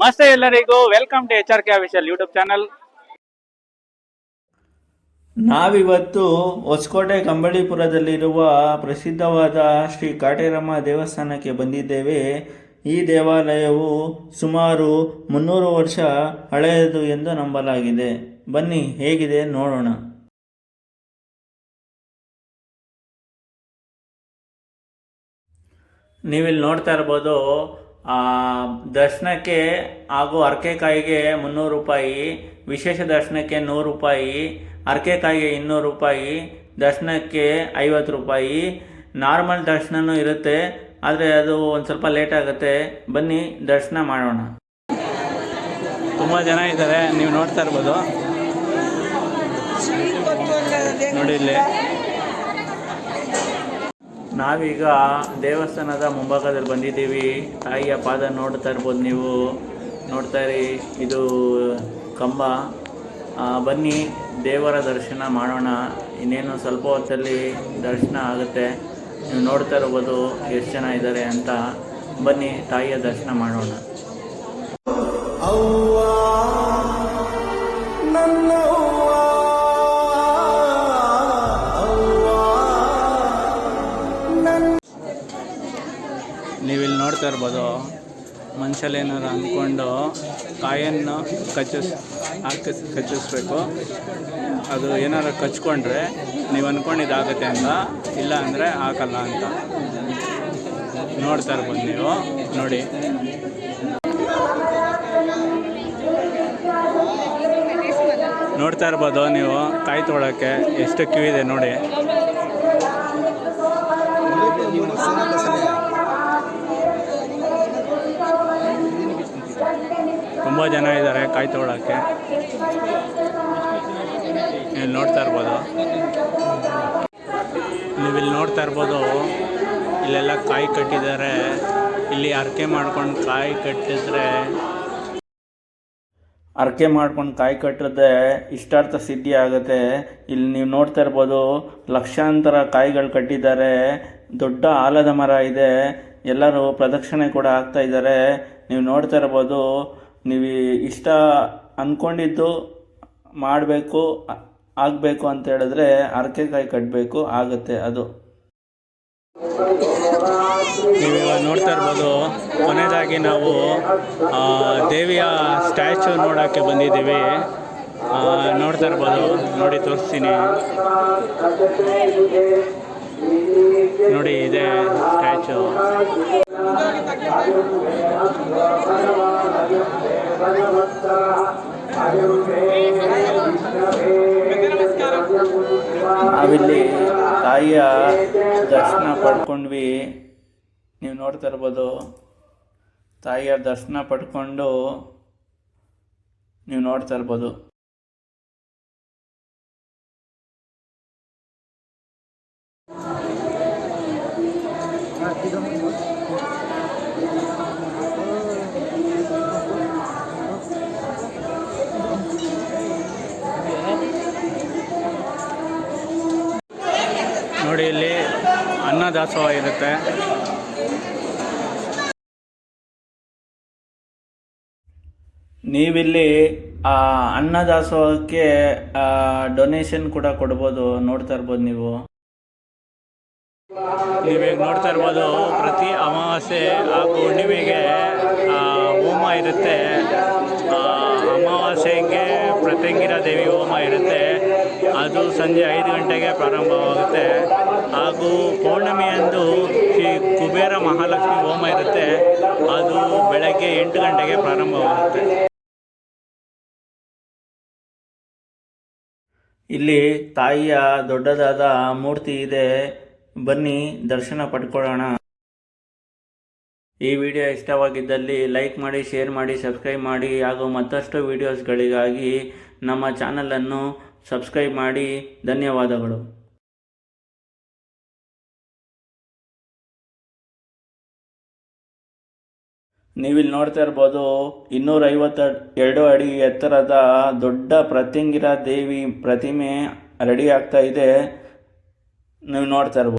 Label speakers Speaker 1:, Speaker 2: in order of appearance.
Speaker 1: ನಮಸ್ತೆ ಎಲ್ಲರಿಗೂ. Welcome to H R K official YouTube channel
Speaker 2: ನಾವಿವತ್ತು ಹೊಸಕೋಟೆ ಕಂಬಳಿಪುರದಲ್ಲಿರುವ ಪ್ರಸಿದ್ಧವಾದ ಶ್ರೀ ಕಾಟೇರಮ್ಮ ದೇವಸ್ಥಾನಕ್ಕೆ ಬಂದಿದ್ದೇವೆ. ಈ ದೇವಾಲಯವು ಸುಮಾರು ಮುನ್ನೂರು ವರ್ಷ ಹಳೆಯದು ಎಂದು ನಂಬಲಾಗಿದೆ. ಬನ್ನಿ, ಹೇಗಿದೆ ನೋಡೋಣ. ನೀವಿಲ್ಲಿ ನೋಡ್ತಾ ಇರ್ಬೋದು ದರ್ಶನಕ್ಕೆ ಹಾಗೂ ಅರ್ಕೆಕಾಯಿಗೆ ಮುನ್ನೂರು ರೂಪಾಯಿ ವಿಶೇಷ ದರ್ಶನಕ್ಕೆ ನೂರು ರೂಪಾಯಿ ಅರ್ಕೆಕಾಯಿಗೆ ಇನ್ನೂರು ರೂಪಾಯಿ ದರ್ಶನಕ್ಕೆ ಐವತ್ತು ರೂಪಾಯಿ. ನಾರ್ಮಲ್ ದರ್ಶನನೂ ಇರುತ್ತೆ ಆದರೆ ಅದು ಒಂದು ಸ್ವಲ್ಪ ಲೇಟ್ ಆಗುತ್ತೆ. ಬನ್ನಿ ದರ್ಶನ ಮಾಡೋಣ.
Speaker 1: ತುಂಬ ಜನ ಇದ್ದಾರೆ ನೀವು ನೋಡ್ತಾ ಇರ್ಬೋದು. ನೋಡಿ ಇಲ್ಲಿ.
Speaker 2: ನಾವೀಗ ದೇವಸ್ಥಾನದ ಮುಂಭಾಗದಲ್ಲಿ ಬಂದಿದ್ದೀವಿ. ತಾಯಿಯ ಪಾದ ನೋಡ್ತಾ ಇರ್ಬೋದು ನೀವು. ನೋಡ್ತಾ ಇರಿ, ಇದು ಕಂಬ. ಬನ್ನಿ, ದೇವರ ದರ್ಶನ ಮಾಡೋಣ. ಇನ್ನೇನು ಸ್ವಲ್ಪ ಹೊತ್ತಲ್ಲಿ ದರ್ಶನ ಆಗುತ್ತೆ. ನೀವು ನೋಡ್ತಾ ಇರ್ಬೋದು ಎಷ್ಟು ಜನ ಇದ್ದಾರೆ ಅಂತ. ಬನ್ನಿ, ತಾಯಿಯ ದರ್ಶನ ಮಾಡೋಣ.
Speaker 1: ನೀವಿಲ್ಲಿ ನೋಡ್ತಾ ಇರ್ಬೋದು ಮನುಷ್ಯಲ್ಲಿ ಏನಾರು ಅಂದ್ಕೊಂಡು ಕಾಯನ್ನು ಕಚ್ಚಿಸ್, ಹಾಕಿಸ್, ಕಚ್ಚಿಸ್ಬೇಕು. ಅದು ಏನಾರು ಕಚ್ಕೊಂಡ್ರೆ ನೀವು ಅಂದ್ಕೊಂಡಿದ್ದಾಗುತ್ತೆ ಅಂತ, ಇಲ್ಲ ಅಂದರೆ ಹಾಕಲ್ಲ ಅಂತ. ನೋಡ್ತಾ ಇರ್ಬೋದು ನೀವು, ನೋಡಿ. ನೋಡ್ತಾ ಇರ್ಬೋದು ನೀವು ಕಾಯಿ ಎಷ್ಟು ಕ್ಯೂ ಇದೆ ನೋಡಿ. ತುಂಬ ಜನ ಇದ್ದಾರೆ ಕಾಯಿ ತೊಗೊಳಕ್ಕೆ. ಇಲ್ಲಿ ನೋಡ್ತಾ ಇರ್ಬೋದು. ನೀವಿಲ್ಲಿ ನೋಡ್ತಾ ಇರ್ಬೋದು, ಇಲ್ಲೆಲ್ಲ ಕಾಯಿ ಕಟ್ಟಿದ್ದಾರೆ. ಇಲ್ಲಿ ಅರ್ಕೆ ಮಾಡ್ಕೊಂಡು ಕಾಯಿ ಕಟ್ಟಿದ್ರೆ
Speaker 2: ಅರ್ಕೆ ಮಾಡ್ಕೊಂಡು ಕಾಯಿ ಕಟ್ಟಿದ್ರೆ ಇಷ್ಟಾರ್ಥ ಸಿದ್ಧಿ ಆಗುತ್ತೆ. ಇಲ್ಲಿ ನೀವು ನೋಡ್ತಾ ಇರ್ಬೋದು, ಲಕ್ಷಾಂತರ ಕಾಯಿಗಳು ಕಟ್ಟಿದ್ದಾರೆ. ದೊಡ್ಡ ಆಲದ ಮರ ಇದೆ. ಎಲ್ಲರೂ ಪ್ರದಕ್ಷಿಣೆ ಕೂಡ ಆಗ್ತಾ ಇದ್ದಾರೆ. ನೀವು ನೋಡ್ತಾ ಇರ್ಬೋದು ನೀವು ಇಷ್ಟ ಅಂದ್ಕೊಂಡಿದ್ದು ಮಾಡಬೇಕು, ಆಗಬೇಕು ಅಂತ ಹೇಳಿದ್ರೆ ಅರ್ಕೆ ಕಾಯಿ ಕಟ್ಟಬೇಕು ಆಗುತ್ತೆ ಅದು.
Speaker 1: ನೀವಿವಾಗ ನೋಡ್ತಾ ಇರ್ಬೋದು, ಕೊನೆಯದಾಗಿ ನಾವು ದೇವಿಯ ಸ್ಟ್ಯಾಚು ನೋಡೋಕ್ಕೆ ಬಂದಿದ್ದೀವಿ. ನೋಡ್ತಾ ಇರ್ಬೋದು, ನೋಡಿ ತೋರಿಸ್ತೀನಿ. ನೋಡಿ ಇದೆ ಸ್ಟ್ಯಾಚು
Speaker 2: ನಾವಿಲ್ಲಿ ತಾಯಿಯ ದರ್ಶನ ಪಡ್ಕೊಂಡ್ವಿ. ನೀವು ನೋಡ್ತಾ ಇರ್ಬೋದು ತಾಯಿಯ ದರ್ಶನ ಪಡ್ಕೊಂಡು ನೀವು ನೋಡ್ತಾ ಇರ್ಬೋದು.
Speaker 1: ನೋಡಿ ಇಲ್ಲಿ ಅನ್ನದಾಸೋಹ ಇರುತ್ತೆ
Speaker 2: ನೀವಿಲ್ಲಿ ಆ ಅನ್ನದಾಸೋಹಕ್ಕೆ ಡೊನೇಷನ್ ಕೂಡ ಕೊಡ್ಬೋದು ನೋಡ್ತಾ ಇರ್ಬೋದು ನೀವು.
Speaker 1: ನೀವೀಗ ನೋಡ್ತಾ ಇರ್ಬೋದು ಪ್ರತಿ ಅಮಾವಾಸ್ಯೆ ಹಾಗೂ ಹುಣ್ಣಿಮೆಗೆ ಹೋಮ ಇರುತ್ತೆ. ಆ, ಅಮಾವಾಸ್ಯೆಗೆ ಪ್ರತ್ಯಂಗಿರ ದೇವಿ ಹೋಮ ಇರುತ್ತೆ. ಅದು ಸಂಜೆ ಐದು ಗಂಟೆಗೆ ಪ್ರಾರಂಭವಾಗುತ್ತೆ. ಹಾಗೂ ಪೌರ್ಣಮಿಯಂದು ಶ್ರೀ ಕುಬೇರ ಮಹಾಲಕ್ಷ್ಮಿ ಹೋಮ ಇರುತ್ತೆ. ಅದು ಬೆಳಗ್ಗೆ ಎಂಟು ಗಂಟೆಗೆ ಪ್ರಾರಂಭವಾಗುತ್ತೆ.
Speaker 2: ಇಲ್ಲಿ ತಾಯಿಯ ದೊಡ್ಡದಾದ ಮೂರ್ತಿ ಇದೆ. ಬನ್ನಿ, ದರ್ಶನ ಪಡ್ಕೊಳ್ಳೋಣ. ಈ ವಿಡಿಯೋ ಇಷ್ಟವಾಗಿದ್ದಲ್ಲಿ ಲೈಕ್ ಮಾಡಿ, ಶೇರ್ ಮಾಡಿ, ಸಬ್ಸ್ಕ್ರೈಬ್ ಮಾಡಿ, ಹಾಗೂ ಮತ್ತಷ್ಟು ವಿಡಿಯೋಸ್ಗಳಿಗಾಗಿ ನಮ್ಮ ಚಾನಲನ್ನು ಸಬ್ಸ್ಕ್ರೈಬ್ ಮಾಡಿ, ಧನ್ಯವಾದಗಳು. ನೀವಿಲ್ಲಿ ನೋಡ್ತಾ ಇರ್ಬೋದು ಇನ್ನೂರೈವತ್ತ ಎರಡು ಅಡಿ ಎತ್ತರದ ದೊಡ್ಡ ಪ್ರತಿಂಗಿರ ದೇವಿ ಪ್ರತಿಮೆ ರೆಡಿ ಆಗ್ತಾ ಇದೆ. ನೀವು ನೋಡ್ತಾ ಇರ್ಬೋದು.